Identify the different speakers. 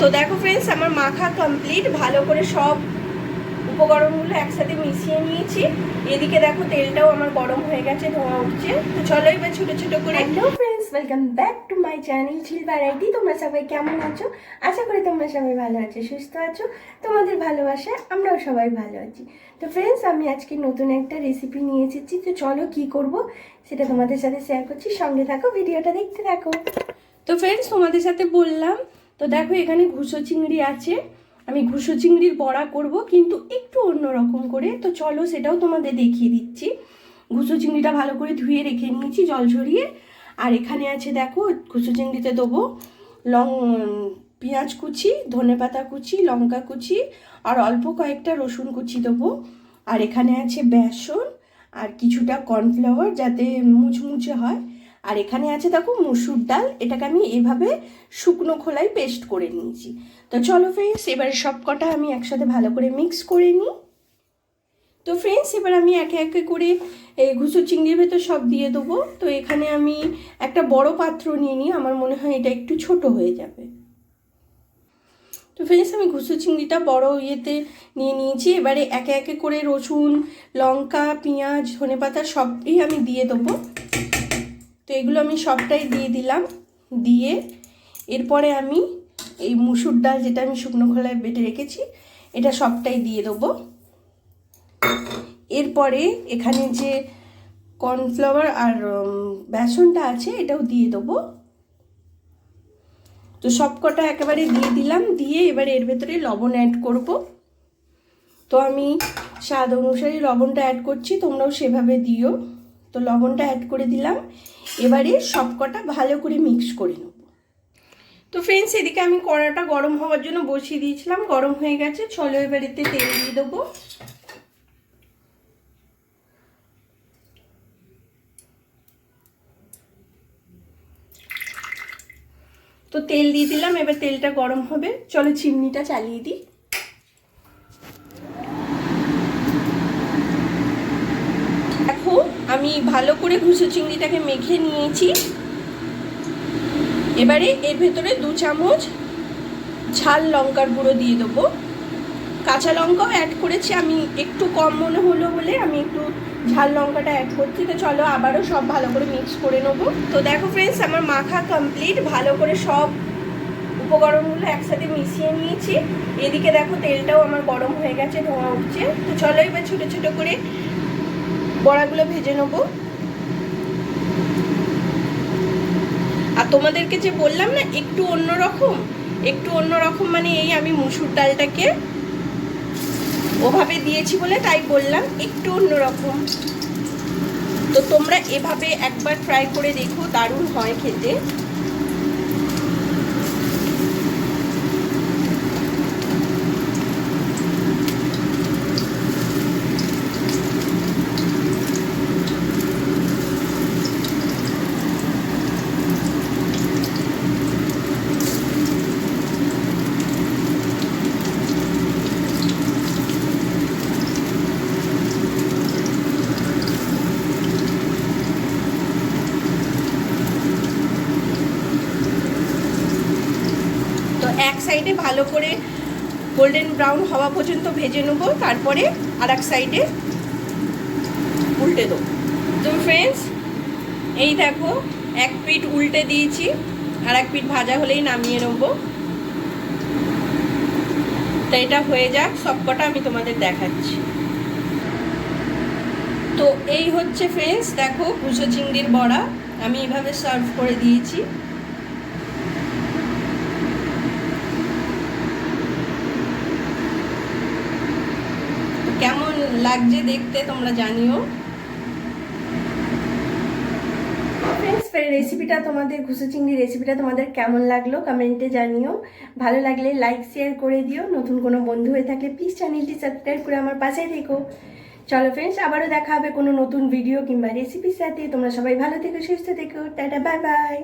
Speaker 1: তো দেখো ফ্রেন্ডস আমার মাখা কমপ্লিট ভালো করে সব উপকরণগুলো একসাথে মিশিয়ে নিয়েছি। এদিকে দেখো তেলটাও আমার গরম হয়ে গেছে ধোঁয়া উঠছে। তো চলো এবার ছোটো ছোটো করে hello friends welcome back to my channel Jhil variety তোমরা সবাই কেমন আছো? আশা করি তোমরা সবাই ভালো আছো সুস্থ আছো। তোমাদের ভালোবাসা আমরাও সবাই ভালো আছি। তো ফ্রেন্ডস আমি আজকে নতুন একটা রেসিপি নিয়ে এসেছি। তো চলো কি করব সেটা তোমাদের সাথে শেয়ার করছি। সঙ্গে থাকো ভিডিওটা দেখতে থাকো। তো ফ্রেন্ডস তোমাদের সাথে বললাম তো দেখো, এখানে ঘুষো চিংড়ি আছে। আমি ঘুষো চিংড়ির বড়া করব, কিন্তু একটু অন্যরকম করে। তো চলো, সেটাও তোমাদের দেখিয়ে দিচ্ছি। ঘুষো চিংড়িটা ভালো করে ধুয়ে রেখে নিয়েছি জল ঝরিয়ে। আর এখানে আছে, দেখো, ঘুষো চিংড়িতে দেবো লং, পেঁয়াজ কুচি, ধনে পাতা কুচি, লঙ্কা কুচি, আর অল্প কয়েকটা রসুন কুচি দেবো। আর এখানে আছে বেসন, আর কিছুটা কর্নফ্লাওয়ার যাতে মুচমুচে হয়। আর এখানে আছে দেখো মুসুর ডাল, এটাকে আমি এভাবে শুকনো খোলায় পেস্ট করে নিয়েছি। তো চলো ফ্রেন্ডস এবার সব কটা আমি একসাথে ভালো করে মিক্স করে নিই। তো ফ্রেন্ডস এবার আমি একে একে করে এই ঘুষো চিংড়ির ভেতর সব দিয়ে দেবো। তো এখানে আমি একটা বড় পাত্র নিয়ে নিই, আমার মনে হয় এটা একটু ছোট হয়ে যাবে। তো ফ্রেন্ডস আমি ঘুষো চিংড়িটা বড় ইয়েতে নিয়ে নিয়েছি। এবারে একে একে করে রসুন, লঙ্কা, পেঁয়াজ ধনে পাতা সবই আমি দিয়ে দেবো। তো এগুলো আমি সবটাই দিয়ে দিলাম। দিয়ে এরপরে আমি এই মুসুর ডাল যেটা আমি শুকনো খোলায় বেটে রেখেছি, এটা সবটাই দিয়ে দেবো। এরপরে এখানে যে কর্নফ্লাওয়ার আর বেসনটা আছে, এটাও দিয়ে দেবো। তো সব কটা একেবারে দিয়ে দিলাম, দিয়ে এবারে এর ভেতরে লবণ অ্যাড করব। তো আমি স্বাদ অনুসারে লবণটা অ্যাড করছি, তোমরাও সেভাবে দিও। তো লবণটা অ্যাড করে দিলাম। এবারে সব কটা ভালো করে মিক্স করে নেব। তো ফ্রেন্ডস এদিকে আমি কড়াটা গরম হওয়ার জন্য বসিয়ে দিয়েছিলাম। গরম হয়ে গেছে। চলো এবার এতে তেল দিয়ে দেবো। তো তেল দিয়ে দিলাম। এবার তেলটা গরম হবে। চলো চিমনিটা চালিয়ে দিই দেখো আমি ভালো করে ঘুষো চিংড়িটাকে মেখে নিয়েছি। এবারে এর ভেতরে দু চামচ ঝাল লঙ্কার গুঁড়ো দিয়ে দেবো। কাঁচা লঙ্কাও অ্যাড করেছি, আমি একটু কম মনে হলো বলে আমি একটু ঝাল লঙ্কাটা অ্যাড করছি। তো চলো আবারও সব ভালো করে মিক্স করে নেব। তো দেখো ফ্রেন্ডস আমার মাখা কমপ্লিট ভালো করে সব উপকরণগুলো একসাথে মিশিয়ে নিয়েছি। এদিকে দেখো তেলটাও আমার গরম হয়ে গেছে, ধোঁয়া উঠছে। তো চলো এবার ছোটো ছোটো করে বড়াগুলো ভেজে নেব। আর তোমাদেরকে যে বললাম না, একটু অন্যরকম একটু অন্যরকম মানে এই আমি মুসুর ডালটাকে ওভাবে দিয়েছি বলে তাই বললাম, একটু অন্যরকম তো তোমরা এভাবে একবার ট্রাই করে দেখো, দারুণ হয় খেতে। তো এক সাইডে ভালো করে গোল্ডেন ব্রাউন হওয়া পর্যন্ত ভেজে নেব, তারপরে আর এক সাইডে উল্টে দেবো। তো ফ্রেন্ডস এই দেখো, এক পিঠ উল্টে দিয়েছি আর এক পিঠ ভাজা হলেই নামিয়ে নেব। তো এটা হয়ে যাক, সবকটা আমি তোমাদের দেখাচ্ছি। তো এই হচ্ছে ফ্রেন্ডস দেখো কুচো চিংড়ির বড়া, আমি এভাবে সার্ভ করে দিয়েছি কেমন লাগছে দেখতে, তোমরা জানিও। ফ্রেন্ডস রেসিপিটা তোমাদের, ঘুষো চিংড়ি রেসিপিটা তোমাদের কেমন লাগল কমেন্টে জানিও। ভালো লাগলে লাইক শেয়ার করে দিও। নতুন কোনো বন্ধু হয়ে থাকলে প্লিজ চ্যানেলটি সাবস্ক্রাইব করে আমার পাশে থেকো। চলো ফ্রেন্ডস আবারও দেখা হবে কোনো নতুন ভিডিও কিংবা রেসিপির সাথে। তোমরা সবাই ভালো থেকো, সুস্থ থেকো। Tata bye bye